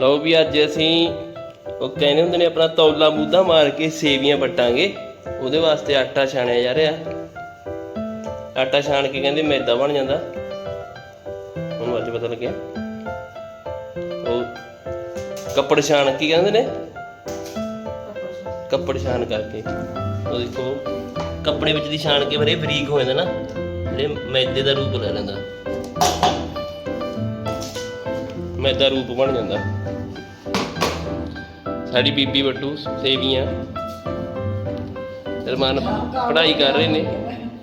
ਲਓ ਵੀ ਅੱਜ ਅਸੀਂ ਉਹ ਕਹਿੰਦੇ ਹੁੰਦੇ ਨੇ ਆਪਣਾ ਤੌਲਾ ਮੂਦਾ ਮਾਰ ਕੇ ਸੇਵੀਆਂ ਪੱਟਾਂਗੇ ਉਹਦੇ ਵਾਸਤੇ ਆਟਾ ਛਾਣਿਆ ਜਾ ਰਿਹਾ। ਆਟਾ ਛਾਣ ਕੇ ਕਹਿੰਦੇ ਮੈਦਾ ਬਣ ਜਾਂਦਾ। ਹੁਣ ਅੱਜ ਪਤਾ ਲੱਗਿਆ। ਉਹ ਕੱਪੜ ਛਾਣ ਕੀ ਕਹਿੰਦੇ ਨੇ? ਕੱਪੜ ਛਾਣ ਕਰਕੇ। ਉਹ ਦੇਖੋ, ਕੱਪੜੇ ਵਿੱਚ ਦੀ ਛਾਣ ਕੇ ਬਰੇ ਬਰੀਕ ਹੋ ਜਾਂਦਾ ਨਾ। ਜਿਹੜੇ ਮੈਦੇ ਦਾ ਰੂਪ ਲੈ ਲੈਂਦਾ। ਮੈਦਾ ਰੂਪ ਬਣ ਜਾਂਦਾ। ਸਾਡੀ ਬੀਬੀ ਬੱਟੂ ਸੇਵੀਆਂ। ਰਮਾਨ ਪੜ੍ਹਾਈ ਕਰ ਰਹੇ ਨੇ,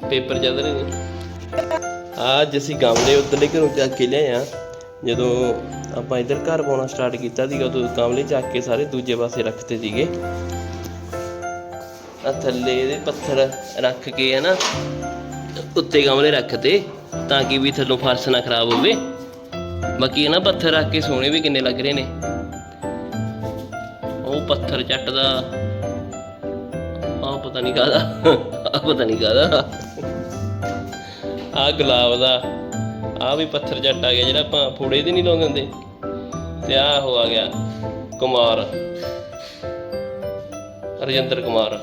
ਪੇਪਰ ਚੱਲ ਰਹੇ ਨੇ। ਅੱਜ ਅਸੀਂ ਗਮਲੇ ਉੱਧਰਲੇ ਘਰੋਂ ਚੱਕ ਕੇ ਲਿਆਏ ਆ। ਜਦੋਂ ਆਪਾਂ ਇੱਧਰ ਘਰ ਪਾਉਣਾ ਸਟਾਰਟ ਕੀਤਾ ਸੀਗਾ, ਉਦੋਂ ਗਮਲੇ ਚੱਕ ਕੇ ਸਾਰੇ ਦੂਜੇ ਪਾਸੇ ਰੱਖਤੇ ਸੀਗੇ। ਆ ਥੱਲੇ ਇਹਦੇ ਪੱਥਰ ਰੱਖ ਕੇ ਹੈ ਨਾ, ਉੱਤੇ ਗਮਲੇ ਰੱਖਤੇ, ਤਾਂ ਕਿ ਵੀ ਥੱਲੋਂ ਫਰਸ਼ ਨਾ ਖਰਾਬ ਹੋਵੇ। ਬਾਕੀ ਇਹ ਨਾ ਪੱਥਰ ਰੱਖ ਕੇ ਸੋਹਣੇ ਵੀ ਕਿੰਨੇ ਲੱਗ ਰਹੇ ਨੇ। ਉਹ ਪੱਥਰ ਚੱਟ ਦਾ। ਆ ਪਤਾ ਨਹੀਂ ਕਾਹਦਾ। ਆ ਪਤਾ ਨਹੀਂ ਕਾਹਦਾ। ਆ ਗੁਲਾਬ ਦਾ। ਆ ਵੀ ਪੱਥਰ ਜੱਟ ਆ ਗਿਆ ਜਿਹੜਾ ਆਪਾਂ ਫੋੜੇ ਤੇ ਨਹੀਂ ਲਾਉਂਦੇ ਹੁੰਦੇ। ਤੇ ਆ ਹੋ ਆ ਗਿਆ, ਕੁਮਾਰ। ਰਜਿੰਦਰ ਕੁਮਾਰ।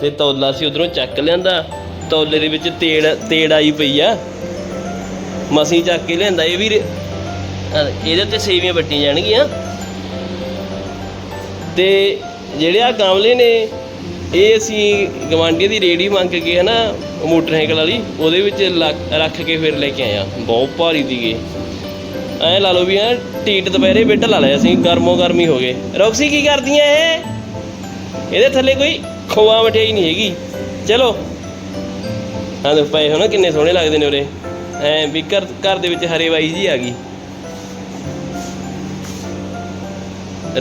ਤੇ ਤੌਲਾ ਸੀ ਉਧਰੋਂ ਚੱਕ ਲਿਆਂਦਾ। ਤੌਲੇ ਦੇ ਵਿੱਚ ਤੇੜ ਤੇੜ ਆਈ ਪਈ ਆ। ਮਸੀਂ ਚੱਕ ਕੇ ਲਿਆਂਦਾ। ਇਹ ਵੀ ਇਹਦੇ ਤੇ ਸੇਵੀਆਂ ਵੱਟੀਆਂ ਜਾਣਗੀਆਂ। ਤੇ ਜਿਹੜੇ ਆ ਗਮਲੇ ਨੇ, ਇਹ ਅਸੀਂ ਗਵਾਂਢੀ ਦੀ ਰੇੜੀ ਮੰਗ ਕੇ ਹਨਾ, ਮੋਟਰਸਾਈਕਲ ਵਾਲੀ, ਉਹਦੇ ਵਿੱਚ ਲੱਕ- ਰੱਖ ਕੇ ਫਿਰ ਲੈ ਕੇ ਆਇਆ ਬਹੁਤ ਭਾਰੀ ਦੀਗੇ। ਐ ਲਾ ਲਓ ਵੀ ਐ, ਟੀਟ ਦੁਪਹਿਰੇ ਬਿੱਟ ਲਾ ਲਿਆ ਅਸੀਂ ਗਰਮੋ ਗਰਮੀ ਹੋ ਗਏ। ਰੌਕਸੀ ਕੀ ਕਰਦੀਆਂ ਇਹ ਇਹਦੇ ਥੱਲੇ ਕੋਈ ਖੋਆ ਮਠਿਆਈ ਨਹੀਂ ਹੈਗੀ। ਚਲੋ। ਹਾਂ ਦੋ ਪਏ ਹੋ ਨਾ ਕਿੰਨੇ ਸੋਹਣੇ ਲੱਗਦੇ ਨੇ ਉਰੇ। ਐ ਵੀ ਘਰ ਘਰ ਦੇ ਵਿੱਚ ਹਰੇਵਾਈ ਜੀ ਆ ਗਈ।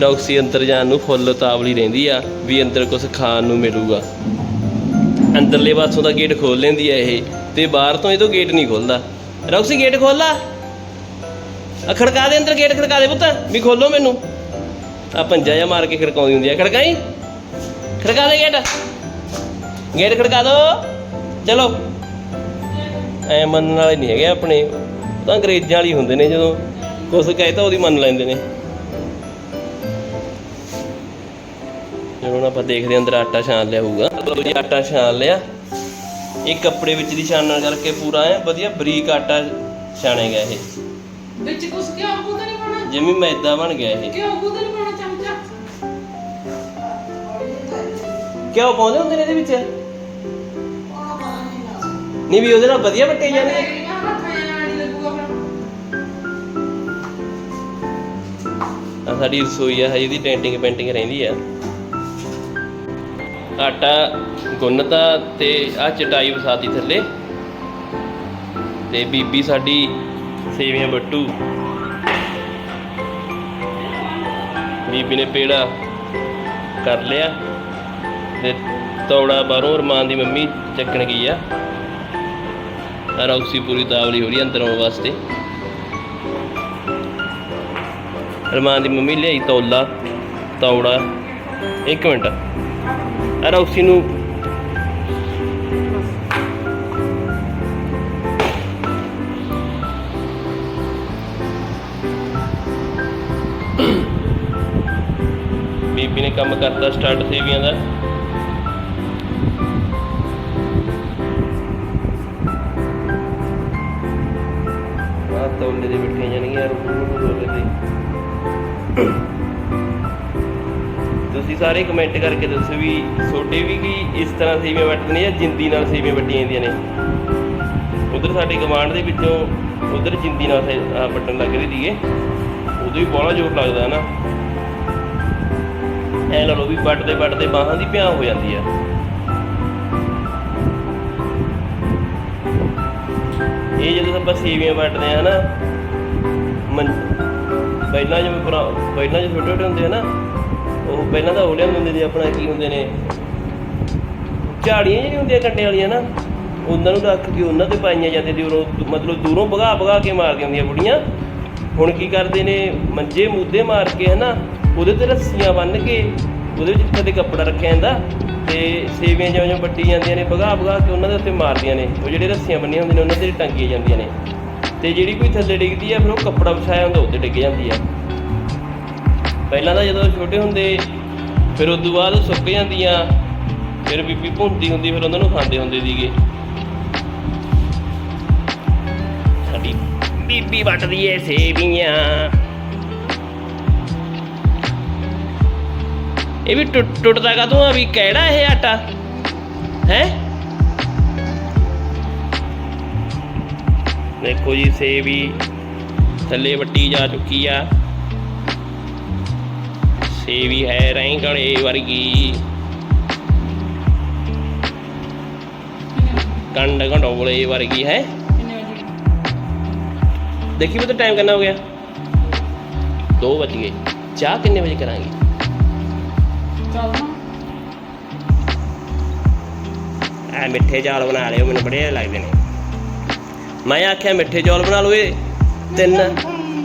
ਰੌਕਸੀ ਅੰਦਰ ਜਾਣ ਨੂੰ ਫੁੱਲ ਤਾਵਲੀ ਰਹਿੰਦੀ ਆ ਵੀ ਅੰਦਰ ਕੁਝ ਖਾਣ ਨੂੰ ਮਿਲੂਗਾ। ਅੰਦਰਲੇ ਪਾਸੋਂ ਦਾ ਗੇਟ ਖੋਲ ਲੈਂਦੀ ਆ ਇਹ, ਤੇ ਬਾਹਰ ਤੋਂ ਇਹ ਤੋਂ ਗੇਟ ਨਹੀਂ ਖੋਲਦਾ। ਰੌਕਸੀ ਗੇਟ ਖੋਲ ਲਾ। ਆ ਖੜਕਾ ਦੇ ਅੰਦਰ ਗੇਟ ਖੜਕਾ ਦੇ ਪੁੱਤ, ਵੀ ਖੋਲੋ ਮੈਨੂੰ। ਆ ਪੰਜਾ ਜਿਹਾ ਮਾਰ ਕੇ ਖੜਕਾਉਂਦੀ ਹੁੰਦੀ ਆ। ਖੜਕਾਈ ਖੜਕਾ ਦੇ ਗੇਟ ਗੇਟ ਖੜਕਾ ਦੋ। ਚਲੋ। ਐ ਮੰਨਣ ਵਾਲੇ ਨਹੀਂ ਹੈਗੇ ਆਪਣੇ। ਤਾਂ ਅੰਗਰੇਜ਼ਾਂ ਵਾਲੀ ਹੁੰਦੇ ਨੇ ਜਦੋਂ ਕੁਛ ਕਹੇ ਤਾਂ ਉਹਦੀ ਮੰਨ ਲੈਂਦੇ ਨੇ। ਜਦੋਂ ਹੁਣ ਆਪਾਂ ਦੇਖਦੇ ਅੰਦਰ ਆਟਾ ਛਾਣ ਲਿਆ ਹੋਊਗਾ। ਲਓ ਜੀ ਆਟਾ ਛਾਣ ਲਿਆ। ਇਹ ਕੱਪੜੇ ਵਿੱਚ ਦੀ ਛਾਣਨ ਕਰਕੇ ਪੂਰਾ ਐ ਵਧੀਆ ਬਰੀਕ ਆਟਾ ਛਾਣੇਗਾ ਇਹ। ਵਿੱਚ ਕੁਛ ਕਿਉਂ ਬੂਦ ਨਹੀਂ ਪਾਉਣਾ? ਜਿਵੇਂ ਮੈਦਾ ਬਣ ਗਿਆ ਇਹ। ਕਿਉਂ ਬੂਦ ਨਹੀਂ ਪਾਉਣਾ ਚਮਚਾ? ਕਿਉਂ ਪਾਉਂਦੇ ਹੁੰਦੇ ਨੇ ਇਹਦੇ ਵਿੱਚ? ਨਹੀਂ ਵੀ ਉਹਦੇ ਨਾਲ ਵਧੀਆ ਵੱਟੇ ਫਿਰ। ਆ ਸਾਡੀ ਰਸੋਈ ਆ ਹਜੇ ਦੀ ਪੇਂਟਿੰਗ ਪੇਂਟਿੰਗ ਰਹਿੰਦੀ ਆ। ਆਟਾ ਗੁੰਨਤਾ ਤੇ ਆ ਚਟਾਈ ਵਸਾਤੀ ਥੱਲੇ। ਤੇ ਬੀਬੀ ਸਾਡੀ ਸੇਵੀਆਂ ਬੱਟੂ। ਬੀਬੀ ਨੇ ਪੇੜਾ ਕਰ ਲਿਆ ਤੇ ਤੌੜਾ ਬਾਹਰੋਂ ਰਮਾਨ ਦੀ ਮੰਮੀ ਚੱਕਣ ਗਈ ਆ। ਆ ਪੂਰੀ ਤਾਵਲੀ ਹੋ ਰਹੀ ਅੰਦਰ ਆਉਣ ਵਾਸਤੇ। ਰਮਾਨ ਦੀ ਮੰਮੀ ਲਿਆਈ ਤੌਲਾ, ਤੌੜਾ। ਇੱਕ ਮਿੰਟ। ਆ ਨੂੰ। ਬੀਬੀ ਨੇ ਕੰਮ ਕਰਤਾ ਸਟਾਰਟ ਸੇਵੀਆਂ ਦਾ। ਆ ਤੌਲੇ ਦੇ ਬਿਠੀਆਂ ਜਾਣਗੀਆਂ, ਰੂਹ ਤੌਲੇ ਦੇ ਤੁਸੀਂ ਸਾਰੇ ਕਮੈਂਟ ਕਰਕੇ ਦੱਸੋ ਵੀ ਛੋਟੇ ਵੀ ਕੀ ਇਸ ਤਰ੍ਹਾਂ ਸੇਵੀਆਂ ਵੱਟਦੇ ਨੇ ਜਾਂ ਜਿੰਦੀ ਨਾਲ ਸੇਵੀਆਂ ਵੱਟੀਆਂ ਜਾਂਦੀਆਂ ਨੇ? ਉਧਰ ਸਾਡੇ ਗਵਾਂਢ ਦੇ ਵਿੱਚੋਂ ਉਧਰ ਜਿੰਦੀ ਨਾਲ ਵੱਟਣ ਲੱਗ ਰਹੀ ਸੀਗੇ। ਉਦੋਂ ਵੀ ਬੜਾ ਜ਼ੋਰ ਲੱਗਦਾ ਨਾ। ਐ ਲਾ ਲਓ ਵੀ ਵੱਟਦੇ ਵੱਟਦੇ ਬਾਹਾਂ ਦੀ ਪਿਆ ਹੋ ਜਾਂਦੀ ਆ। ਇਹ ਜਦੋਂ ਆਪਾਂ ਸੇਵੀਆਂ ਵੱਟਦੇ ਆ ਹਨਾ ਪਹਿਲਾਂ ਜਿਵੇਂ ਪਹਿਲਾਂ ਜੇ ਛੋਟੇ ਛੋਟੇ ਹੁੰਦੇ ਆ ਨਾ ਉਹ ਪਹਿਲਾਂ ਤਾਂ ਉਹ ਲਿਆਉਂਦੇ ਹੁੰਦੇ ਸੀ, ਆਪਣਾ ਕੀ ਹੁੰਦੇ ਨੇ? ਝਾੜੀਆਂ ਜਿਹੜੀਆਂ ਹੁੰਦੀਆਂ ਕੰਡੇ ਵਾਲੀਆਂ ਨਾ। ਉਹਨਾਂ ਨੂੰ ਰੱਖ ਕੇ ਉਹਨਾਂ ਤੇ ਪਾਈਆਂ ਜਾਂਦੇ ਸੀ ਉਰੋਂ ਮਤਲਬ ਦੂਰੋਂ ਭਗਾ ਭਗਾ ਕੇ ਮਾਰਦੀਆਂ ਹੁੰਦੀਆਂ ਬੁੜੀਆਂ। ਹੁਣ ਕੀ ਕਰਦੇ ਨੇ? ਮੰਜੇ ਮੂਦੇ ਮਾਰ ਕੇ ਹਨਾ, ਉਹਦੇ ਤੇ ਰੱਸੀਆਂ ਬੰਨ੍ਹ ਕੇ ਉਹਦੇ ਵਿੱਚ ਕਦੇ ਕੱਪੜਾ ਰੱਖਿਆ ਜਾਂਦਾ ਤੇ ਸੇਵੀਆਂ ਜਿਵੇਂ ਜਿਉਂ ਵੱਟੀ ਜਾਂਦੀਆਂ ਨੇ, ਭਗਾ ਭਗਾ ਕੇ ਉਹਨਾਂ ਦੇ ਉੱਤੇ ਮਾਰਦੀਆਂ ਨੇ। ਉਹ ਜਿਹੜੇ ਰੱਸੀਆਂ ਬੰਨੀਆਂ ਹੁੰਦੀਆਂ ਨੇ, ਉਹਨਾਂ ਤੇ ਟੰਗੀਆਂ ਜਾਂਦੀਆਂ ਨੇ। ਤੇ ਜਿਹੜੀ ਕੋਈ ਥੱਲੇ ਡਿੱਗਦੀ ਆ, ਫਿਰ ਉਹ ਕੱਪੜਾ ਵਿਛਾਇਆ ਹੁੰਦਾ ਉੱਤੇ ਡਿੱਗ ਜਾਂਦੀ ਆ। ਪਹਿਲਾਂ ਤਾਂ ਜਦੋਂ ਛੋਟੇ ਹੁੰਦੇ, ਫਿਰ ਉਸ ਤੋਂ ਬਾਅਦ ਉਹ ਸੁੱਕ ਜਾਂਦੀਆਂ, ਫਿਰ ਬੀਬੀ ਭੁੰਦੀ ਹੁੰਦੀ, ਫਿਰ ਉਹਨਾਂ ਨੂੰ ਖਾਂਦੇ ਹੁੰਦੇ ਸੀਗੇ। ਸਾਡੀ ਬੀਬੀ ਵੱਟਦੀ ਏ ਸੇਵੀਆਂ। ਇਹ ਵੀ ਟੁੱਟ, ਟੁੱਟਦਾ ਕਦੋਂ ਆ ਵੀ ਕਿਹੜਾ ਇਹ ਆਟਾ? ਹੈ? ਦੇਖੋ ਜੀ, ਸੇਵੀ ਥੱਲੇ ਵੱਟੀ ਜਾ ਚੁੱਕੀ ਆ। ਸੇਵੀ ਹੈ ਰੈਂਗਣੇ ਵਰਗੀ। ਕੰਡ ਘੰਡੋਲੇ ਵਰਗੀ ਹੈ। ਦੇਖੀ ਵੀ ਤਾਂ ਟਾਈਮ ਕਿੰਨਾ ਹੋ ਗਿਆ? 2 ਵਜ ਗਏ। ਚਾਹ ਕਿੰਨੇ ਵਜੇ ਕਰਾਂਗੇ? ਚੱਲ ਆ ਮਿੱਠੇ ਚੌਲ ਬਣਾ ਲਿਓ, ਮੈਨੂੰ ਬੜੇ ਲੱਗਦੇ ਨੇ। ਮੈਂ ਆਖਿਆ ਮਿੱਠੇ ਚੌਲ ਬਣਾ ਲਓ ਇਹ। ਤਿੰਨ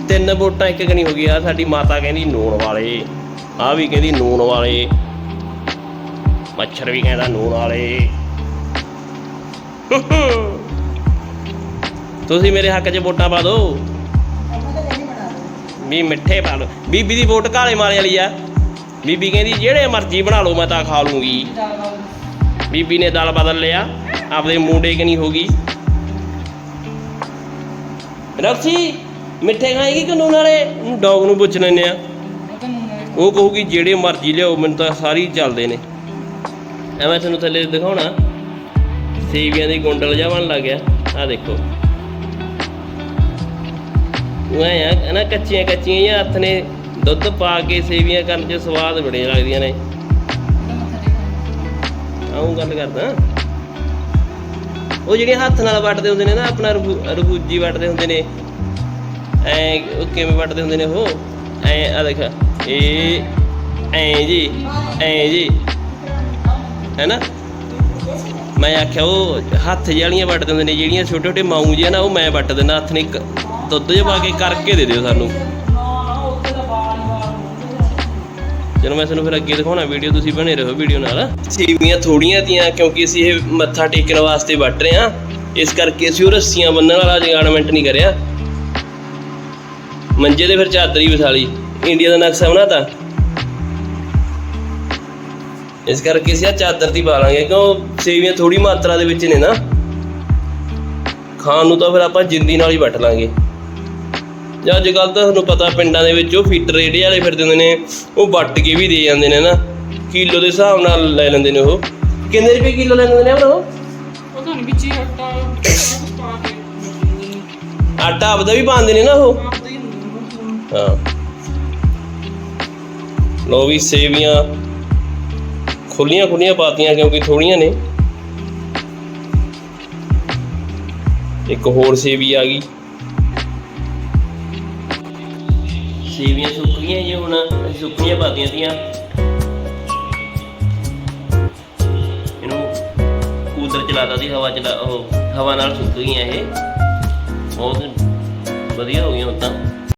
ਤਿੰਨ ਵੋਟਾਂ ਇੱਕ ਗਣੀ ਹੋ ਗਈ। ਆ ਸਾਡੀ ਮਾਤਾ ਕਹਿੰਦੀ ਨੂਣ ਵਾਲੇ। ਆ ਵੀ ਕਹਿੰਦੀ ਨੂਣ ਵਾਲੇ। ਮੱਛਰ ਵੀ ਕਹਿੰਦਾ ਨੂਣ ਵਾਲੇ। ਤੁਸੀਂ ਮੇਰੇ ਹੱਕ 'ਚ ਵੋਟਾਂ ਪਾ ਦਿਓ। ਵੀ ਮਿੱਠੇ ਪਾ ਲਓ ਬੀਬੀ ਦੀ ਵੋਟ ਕਾਲੇ ਮਾਲੇ ਵਾਲੀ ਆ। ਬੀਬੀ ਕਹਿੰਦੀ ਜਿਹੜੇ ਮਰਜ਼ੀ ਬਣਾ ਲਓ, ਮੈਂ ਤਾਂ ਖਾ ਲੂੰਗੀ। ਬੀਬੀ ਨੇ ਦਲ ਬਦਲ ਲਿਆ। ਆਪਦੇ ਮੁੰਡੇ ਕਿ ਨਹੀਂ ਹੋ ਗਈ। ਰਕਸੀ ਮਿੱਠੇ ਖਾਏਗੀ ਕਿ ਨੂਨ ਵਾਲੇ? ਡੌਗ ਨੂੰ ਪੁੱਛ ਲੈਨੇ ਆ। ਉਹ ਕਹੂਗੀ, ਜਿਹੜੇ ਮਰਜ਼ੀ ਲਿਆਓ, ਮੈਨੂੰ ਤਾਂ ਸਾਰੀ ਚੱਲਦੇ ਨੇ। ਐਵੇਂ ਤੁਹਾਨੂੰ ਥੱਲੇ ਦਿਖਾਉਣਾ। ਸੇਵੀਆਂ ਦੀ ਗੁੰਡਲ ਜਿਹਾ ਬਣ ਲੱਗ ਗਿਆ। ਆ ਦੇਖੋ। ਉਹ ਆ ਨਾ ਕੱਚੀਆਂ ਕੱਚੀਆਂ ਜਿਹਾ ਹੱਥ ਨੇ। ਦੁੱਧ ਪਾ ਕੇ ਸੇਵੀਆਂ ਕਰਨ 'ਚ ਸਵਾਦ ਬੜੀਆਂ ਲੱਗਦੀਆਂ ਨੇ। ਉਹਦਾ ਆਉਂ ਗੱਲ ਕਰਦਾ। ਉਹ ਜਿਹੜੇ ਹੱਥ ਨਾਲ ਵੱਟਦੇ ਹੁੰਦੇ ਨੇ ਨਾ, ਆਪਣਾ ਰਬੂ- ਵੱਟਦੇ ਹੁੰਦੇ ਨੇ। ਐ, ਉਹ ਕਿਵੇਂ ਵੱਟਦੇ ਹੁੰਦੇ ਨੇ ਉਹ? ਐ ਆ ਦੇਖ। ਇਹ ਐ ਜੀ ਐ ਜੀ। ਹੈਨਾ? ਮੈਂ ਆਖਿਆ, ਉਹ ਹੱਥ ਜਿਹੇ ਵੱਟ ਦਿੰਦੇ ਨੇ, ਜਿਹੜੀਆਂ ਛੋਟੇ ਛੋਟੇ ਮਾਊ ਜਿਹਾ ਨਾ, ਉਹ ਮੈਂ ਵੱਟ ਦਿੰਦਾ, ਹੱਥ ਨੇ ਇੱਕ ਦੁੱਧ ਜਿਹਾ ਪਾ ਕੇ ਕਰਕੇ ਦੇ ਦਿਓ ਸਾਨੂੰ। ਚਲੋ, ਮੈਂ ਤੁਹਾਨੂੰ ਫਿਰ ਅੱਗੇ ਦਿਖਾਉਣਾ ਵੀਡੀਓ, ਤੁਸੀਂ ਬਣੇ ਰਹੋ ਵੀਡੀਓ ਨਾਲ। ਸੀਵੀਆਂ ਥੋੜੀਆਂ ਤੀਆਂ, ਕਿਉਂਕਿ ਅਸੀਂ ਇਹ ਮੱਥਾ ਟੇਕਣ ਵਾਸਤੇ ਵੱਟ ਰਹੇ ਹਾਂ। ਇਸ ਕਰਕੇ ਅਸੀਂ ਉਹ ਰੱਸੀਆਂ ਬੰਨਣ ਵਾਲਾ ਜਗਾਰਡਮੈਂਟ ਨਹੀਂ ਕਰਿਆ। ਮੰਜੇ ਤੇ ਫਿਰ ਚਾਦਰ ਹੀ ਵਿਛਾ ਲਈ। ਇੰਡੀਆ ਦਾ ਨਕਸ਼ਾ ਬਣਾਤਾ। ਇਸ ਕਰਕੇ ਅਸੀਂ ਆਹ ਚਾਦਰ ਦੀ ਪਾ ਲਾਂਗੇ ਕਿਉਂ ਸੇਵੀਆਂ ਥੋੜੀ ਮਾਤਰਾ ਦੇ ਵਿੱਚ ਨੇ ਨਾ। ਖਾਣ ਨੂੰ ਤਾਂ ਫਿਰ ਆਪਾਂ ਜਿੰਦੀ ਨਾਲ ਹੀ ਵੱਟ ਲਾਂਗੇ। ਜਾਂ ਅੱਜ ਕੱਲ੍ਹ ਤਾਂ ਤੁਹਾਨੂੰ ਪਤਾ ਪਿੰਡਾਂ ਦੇ ਵਿੱਚ ਉਹ ਫੀਟਰ ਰੇੜੇ ਵਾਲੇ ਫਿਰਦੇ ਹੁੰਦੇ ਨੇ ਉਹ ਵੱਟ ਕੇ ਵੀ ਦੇ ਜਾਂਦੇ ਨੇ ਨਾ। ਕਿਲੋ ਦੇ ਹਿਸਾਬ ਨਾਲ ਲੈ ਲੈਂਦੇ ਨੇ ਉਹ। ਕਿੰਨੇ ਰੁਪਏ ਕਿਲੋ ਲੈ ਲੈਂਦੇ ਨੇ ਉਹ? ਨਹੀਂ ਵਿੱਚ ਆਟਾ ਆਪਦਾ ਵੀ ਪਾਉਂਦੇ ਨੇ ਨਾ ਉਹ? ਹਾਂ। ਲੋ ਵੀ ਸੇਵੀਆਂ ਖੁੱਲੀਆਂ ਖੁੱਲੀਆਂ ਪਾਤੀਆਂ ਕਿਉਂਕਿ ਥੋੜੀਆਂ ਨੇ। ਇੱਕ ਹੋਰ ਸੇਵੀ ਆ ਗਈ। ਸੇਵੀਆਂ ਸੁੱਕ ਗਈਆਂ ਜੀ ਹੁਣ, ਅਸੀਂ ਸੁੱਕੀਆਂ ਪਾਤੀਆਂ ਤੀਆਂ। ਇਹਨੂੰ ਕੂਦਰ ਚਲਾਤਾ ਸੀ, ਹਵਾ ਚਲਾ, ਉਹ ਹਵਾ ਨਾਲ ਸੁੱਕ ਗਈਆਂ ਇਹ। ਬਹੁਤ ਵਧੀਆ ਹੋ ਗਈਆਂ ਹੁਣ ਤਾਂ